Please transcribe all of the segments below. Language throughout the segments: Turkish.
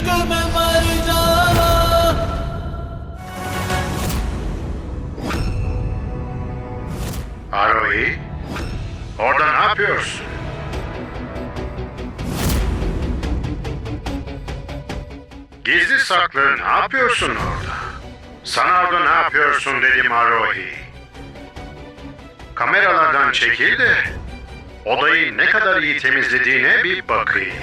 इश्क में मर जावा Arohi, orada ne yapıyorsun? Gizli saklı ne yapıyorsun orada? Sana orada ne yapıyorsun dedim Arohi. Kameralardan çekil de odayı ne kadar iyi temizlediğine bir bakayım.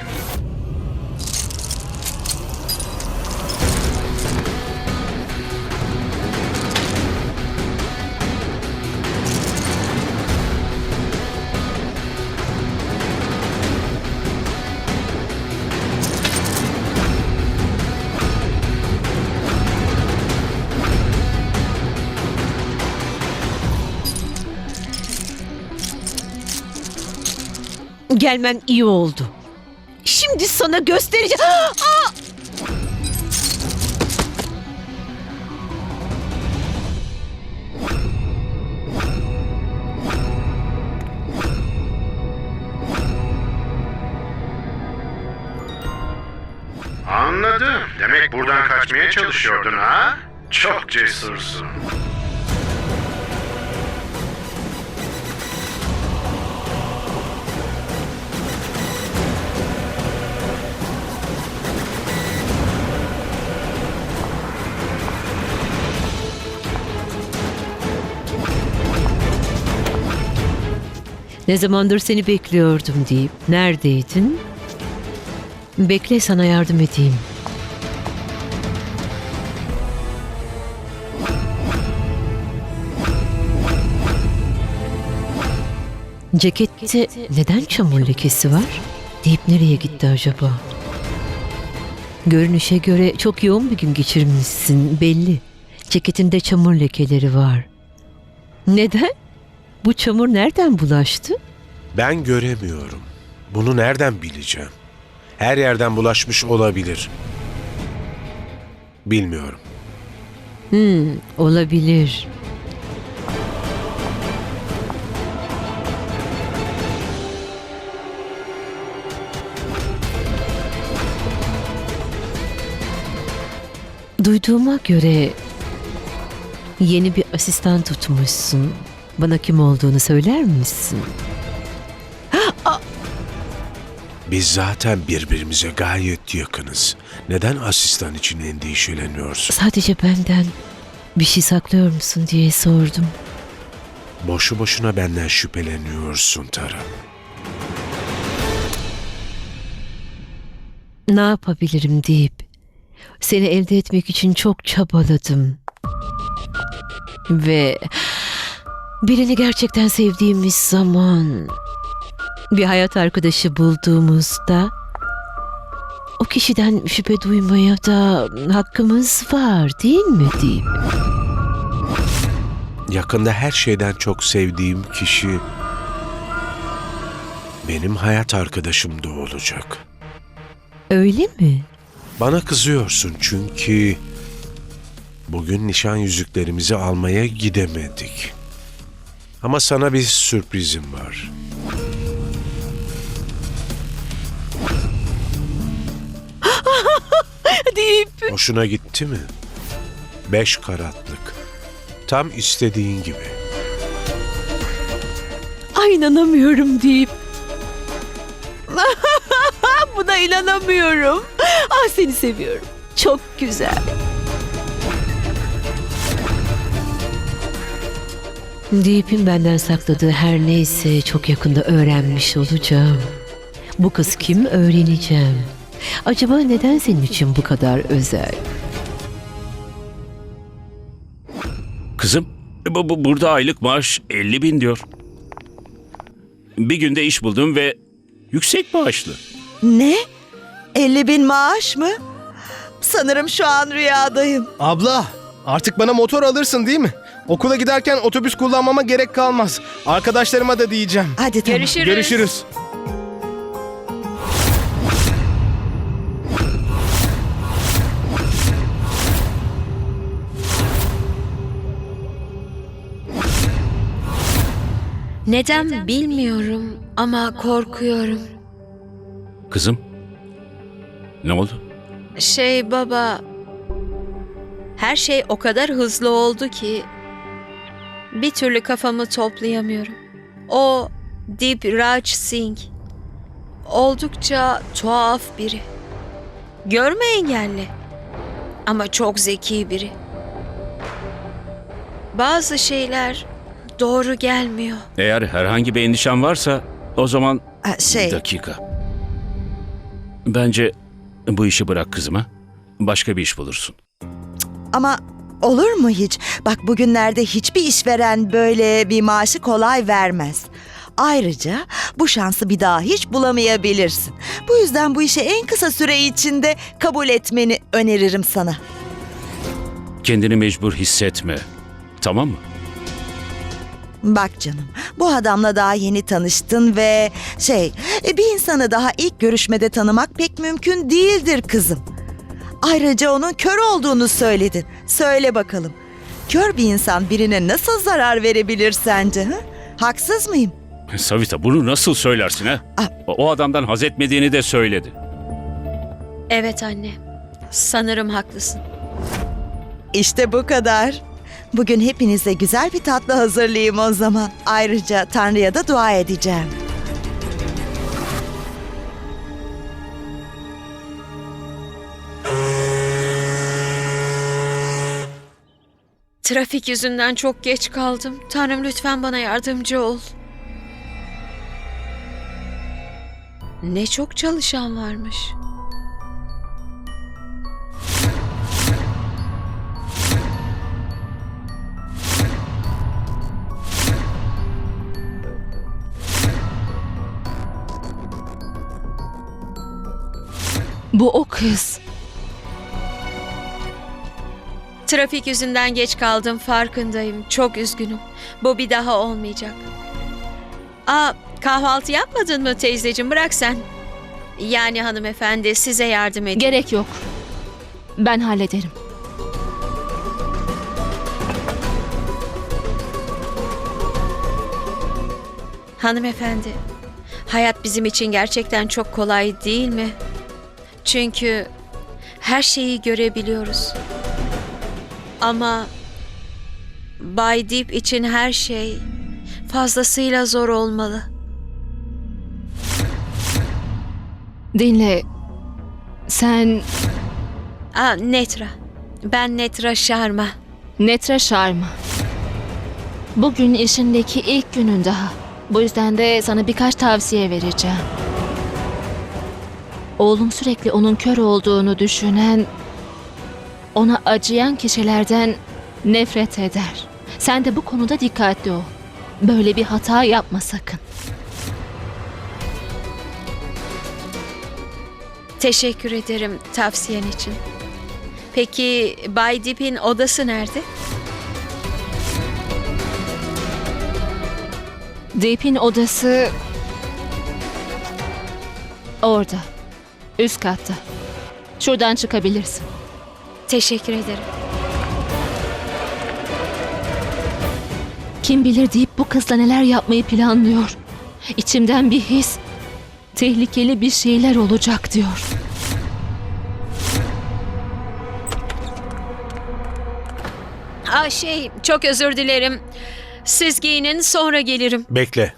Gelmen iyi oldu. Şimdi sana göstereceğim. Aa! Anladım. Demek buradan kaçmaya çalışıyordun ha? Çok cesursun. Ne zamandır seni bekliyordum deyip neredeydin? Bekle sana yardım edeyim. Cekette neden çamur lekesi var? Deyip nereye gitti acaba? Görünüşe göre çok yoğun bir gün geçirmişsin belli. Ceketinde çamur lekeleri var. Neden? Bu çamur nereden bulaştı? Ben göremiyorum. Bunu nereden bileceğim? Her yerden bulaşmış olabilir. Bilmiyorum. Hmm, olabilir. Duyduğuma göre yeni bir asistan tutmuşsun. Bana kim olduğunu söyler misin? Biz zaten birbirimize gayet yakınız. Neden asistan için endişeleniyorsun? Sadece benden bir şey saklıyor musun diye sordum. Boşu boşuna benden şüpheleniyorsun Tara. ne yapabilirim deyip seni elde etmek için çok çabaladım. Ve birini gerçekten sevdiğimiz zaman bir hayat arkadaşı bulduğumuzda o kişiden şüphe duymaya da hakkımız var değil mi deyip Yakında her şeyden çok sevdiğim kişi benim hayat arkadaşım da olacak. öyle mi? Bana kızıyorsun çünkü bugün nişan yüzüklerimizi almaya gidemedik. Ama sana bir sürprizim var. deyip Hoşuna gitti mi? Beş karatlık. Tam istediğin gibi. ay inanamıyorum deyip buna inanamıyorum. Ah seni seviyorum. Çok güzel. Deep'in benden sakladığı her neyse çok yakında öğrenmiş olacağım. Bu kız kim öğreneceğim. Acaba neden senin için bu kadar özel? Kızım, bu, bu- burada aylık maaş 50 bin diyor. Bir günde iş buldum ve yüksek maaşlı. Ne? 50 bin maaş mı? Sanırım şu an rüyadayım. Abla, artık bana motor alırsın değil mi? Okula giderken otobüs kullanmama gerek kalmaz. Arkadaşlarıma da diyeceğim. Hadi tamam. Görüşürüz. Neden bilmiyorum ama korkuyorum. Kızım, ne oldu? Şey baba, her şey o kadar hızlı oldu ki bir türlü kafamı toplayamıyorum. O Deep Raj Singh oldukça tuhaf biri. Görme engelli ama çok zeki biri. Bazı şeyler doğru gelmiyor. Eğer herhangi bir endişen varsa o zaman Ha, bir Şey, dakika. Bence bu işi bırak kızıma. Başka bir iş bulursun. ama olur mu hiç? Bak bugünlerde hiçbir işveren böyle bir maaşı kolay vermez. Ayrıca bu şansı bir daha hiç bulamayabilirsin. Bu yüzden bu işi en kısa süre içinde kabul etmeni öneririm sana. Kendini mecbur hissetme. Tamam mı? Bak canım, bu adamla daha yeni tanıştın ve şey, e, bir insanı daha ilk görüşmede tanımak pek mümkün değildir kızım. Ayrıca onun kör olduğunu söyledin. Söyle bakalım. Kör bir insan birine nasıl zarar verebilir sence? Hı? Haksız mıyım? Savita bunu nasıl söylersin ha? Ah. O o adamdan haz etmediğini de söyledi. Evet anne, sanırım haklısın. İşte bu kadar. Bugün hepinize güzel bir tatlı hazırlayayım o zaman. Ayrıca Tanrı'ya da dua edeceğim. Trafik yüzünden çok geç kaldım. Tanrım lütfen bana yardımcı ol. Ne çok çalışan varmış. Bu o kız. Trafik yüzünden geç kaldım farkındayım. Çok üzgünüm. Bu bir daha olmayacak. Aa, kahvaltı yapmadın mı teyzeciğim? Bırak sen. Yani hanımefendi size yardım edeyim. Gerek yok. Ben hallederim. Hanımefendi, hayat bizim için gerçekten çok kolay değil mi? Çünkü her şeyi görebiliyoruz. Ama Bay Deep için her şey fazlasıyla zor olmalı. Dinle. Sen Aa, Netra. Ben Netra Sharma. Netra Sharma. Bugün işindeki ilk günün daha. Bu yüzden de sana birkaç tavsiye vereceğim. Oğlum sürekli onun kör olduğunu düşünen, ona acıyan kişilerden nefret eder. Sen de bu konuda dikkatli ol. Böyle bir hata yapma sakın. Teşekkür ederim tavsiyen için. Peki Bay Deep'in odası nerede? Deep'in odası orada. Üst katta. Şuradan çıkabilirsin. Teşekkür ederim. Kim bilir deyip bu kızla neler yapmayı planlıyor. İçimden bir his tehlikeli bir şeyler olacak diyor. Aa şey, çok özür dilerim. Siz giyinin sonra gelirim. Bekle.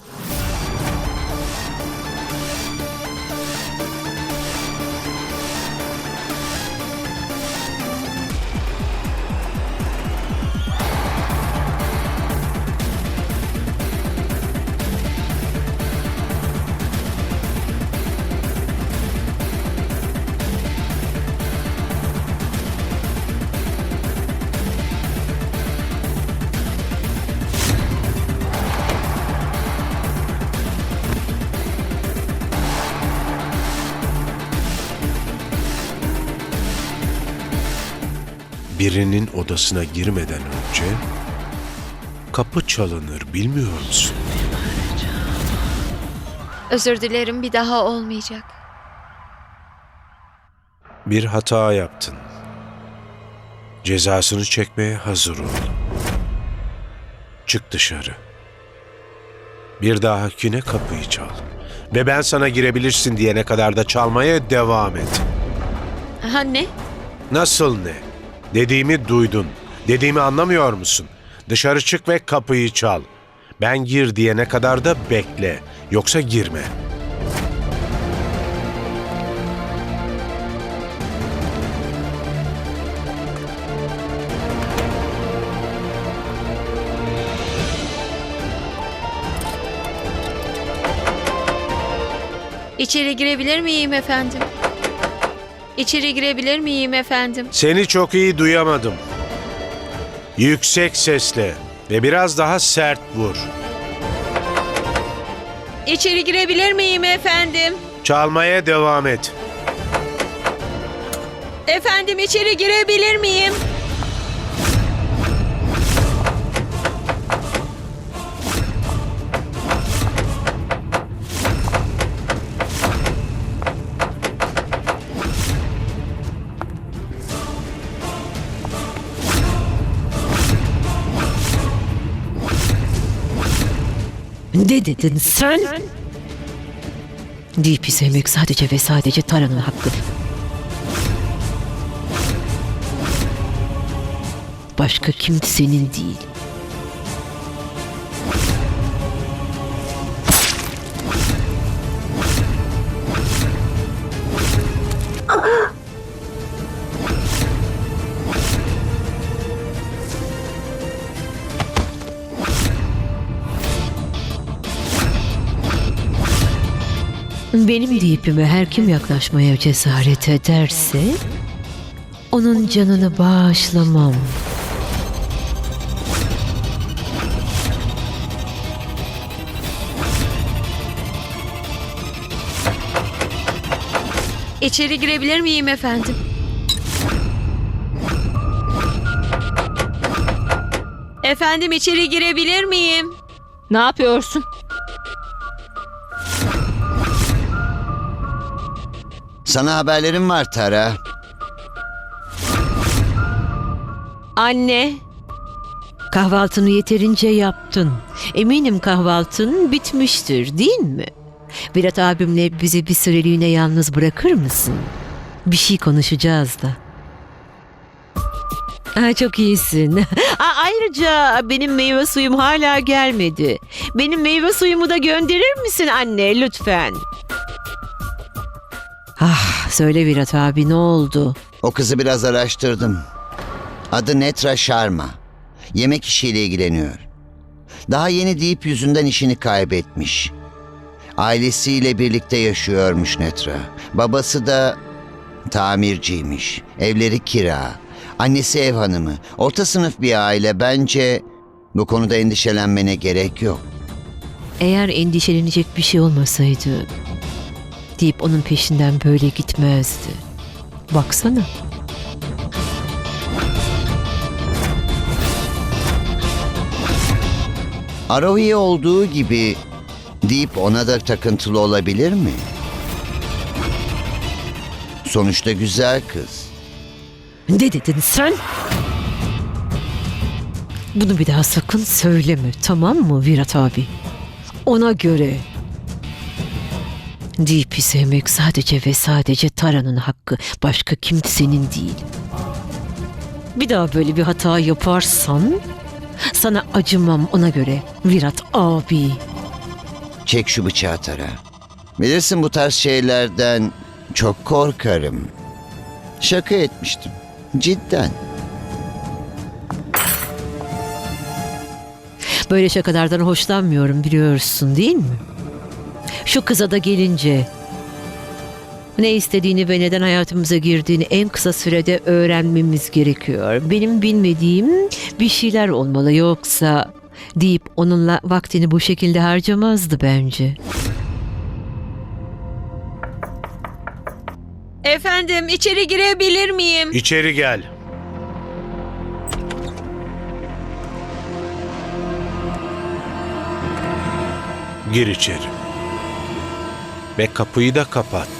Birinin odasına girmeden önce kapı çalınır bilmiyor musun? Özür dilerim bir daha olmayacak. Bir hata yaptın. Cezasını çekmeye hazır ol. Çık dışarı. Bir dahakine kapıyı çal. Ve ben sana girebilirsin diyene kadar da çalmaya devam et. Ha ne? Nasıl ne? Dediğimi duydun. Dediğimi anlamıyor musun? Dışarı çık ve kapıyı çal. Ben gir diyene kadar da bekle. Yoksa girme. İçeri girebilir miyim efendim? İçeri girebilir miyim efendim? Seni çok iyi duyamadım. Yüksek sesle ve biraz daha sert vur. İçeri girebilir miyim efendim? Çalmaya devam et. Efendim içeri girebilir miyim? Ne dedin sen? Deep'i sevmek sadece ve sadece Tara'nın hakkı. Başka kimsenin değil. Benim deyipime her kim yaklaşmaya cesaret ederse onun canını bağışlamam. İçeri girebilir miyim efendim? Efendim içeri girebilir miyim? Ne yapıyorsun? Sana haberlerim var Tara. Anne, kahvaltını yeterince yaptın. Eminim kahvaltın bitmiştir değil mi? Virat abimle bizi bir süreliğine yalnız bırakır mısın? Bir şey konuşacağız da. Ha, çok iyisin. Aa, ayrıca benim meyve suyum hala gelmedi. Benim meyve suyumu da gönderir misin anne lütfen? Ah, söyle Virat abi ne oldu? O kızı biraz araştırdım. Adı Netra Sharma. Yemek işiyle ilgileniyor. Daha yeni deyip yüzünden işini kaybetmiş. Ailesiyle birlikte yaşıyormuş Netra. Babası da tamirciymiş. Evleri kira. Annesi ev hanımı. Orta sınıf bir aile. Bence bu konuda endişelenmene gerek yok. Eğer endişelenecek bir şey olmasaydı deyip onun peşinden böyle gitmezdi. Baksana. Arohi olduğu gibi deyip ona da takıntılı olabilir mi? Sonuçta güzel kız. Ne dedin sen? Bunu bir daha sakın söyleme tamam mı Virat abi? Ona göre. Deep'i sevmek sadece ve sadece Tara'nın hakkı. Başka kimsenin değil. Bir daha böyle bir hata yaparsan sana acımam ona göre Virat abi. Çek şu bıçağı Tara. Bilirsin bu tarz şeylerden çok korkarım. Şaka etmiştim. Cidden. Böyle şakalardan hoşlanmıyorum biliyorsun değil mi? Şu kıza da gelince ne istediğini ve neden hayatımıza girdiğini en kısa sürede öğrenmemiz gerekiyor. Benim bilmediğim bir şeyler olmalı yoksa deyip onunla vaktini bu şekilde harcamazdı bence. Efendim içeri girebilir miyim? İçeri gel. Gir içeri. Ve kapıyı da kapat.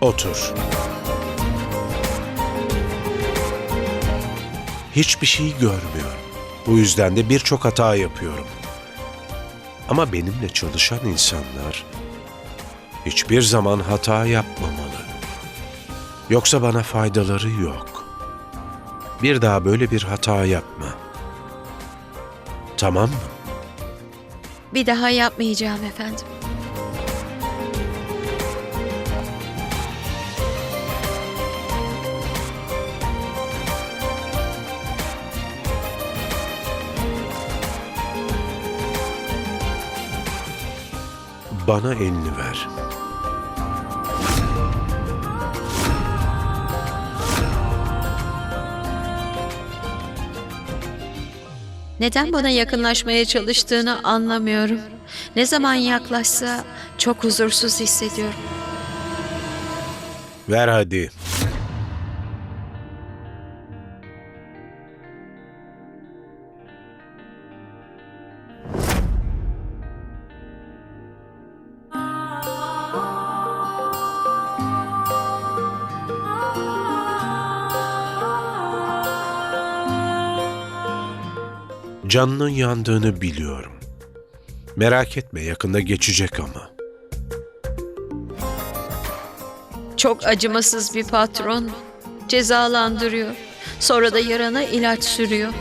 Otur. Hiçbir şey görmüyorum. Bu yüzden de birçok hata yapıyorum. Ama benimle çalışan insanlar hiçbir zaman hata yapmamalı. Yoksa bana faydaları yok. Bir daha böyle bir hata yapma. Tamam mı? Bir daha yapmayacağım efendim. Bana elini ver. Neden bana yakınlaşmaya çalıştığını anlamıyorum. Ne zaman yaklaşsa çok huzursuz hissediyorum. Ver hadi. Canının yandığını biliyorum. Merak etme yakında geçecek ama. Çok acımasız bir patron. Cezalandırıyor. Sonra da yarana ilaç sürüyor.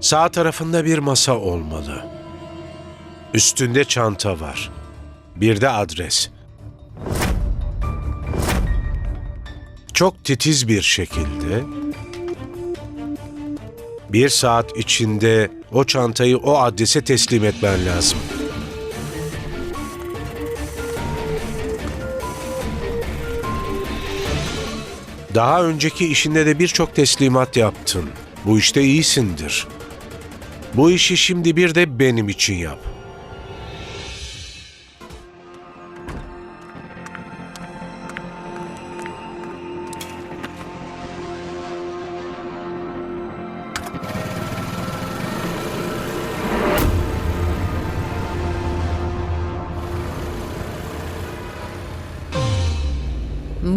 Sağ tarafında bir masa olmalı. Üstünde çanta var. Bir de adres. Çok titiz bir şekilde bir saat içinde o çantayı o adrese teslim etmen lazım. Daha önceki işinde de birçok teslimat yaptın. Bu işte iyisindir. Bu işi şimdi bir de benim için yap.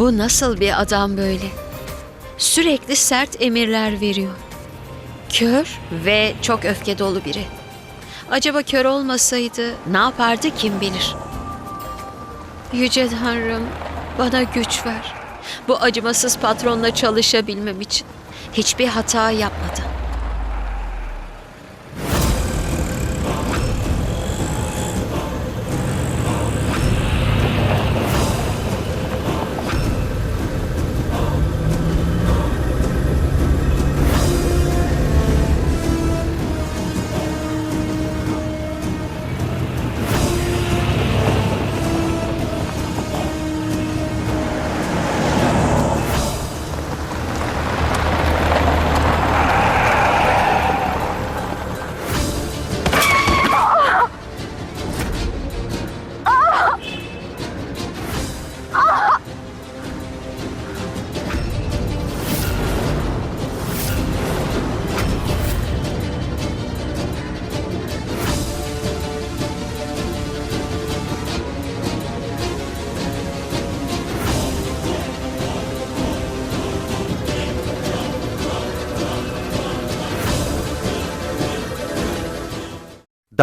Bu nasıl bir adam böyle? Sürekli sert emirler veriyor. Kör ve çok öfke dolu biri. Acaba kör olmasaydı ne yapardı kim bilir? Yüce Tanrım bana güç ver. Bu acımasız patronla çalışabilmem için. Hiçbir hata yapmadan.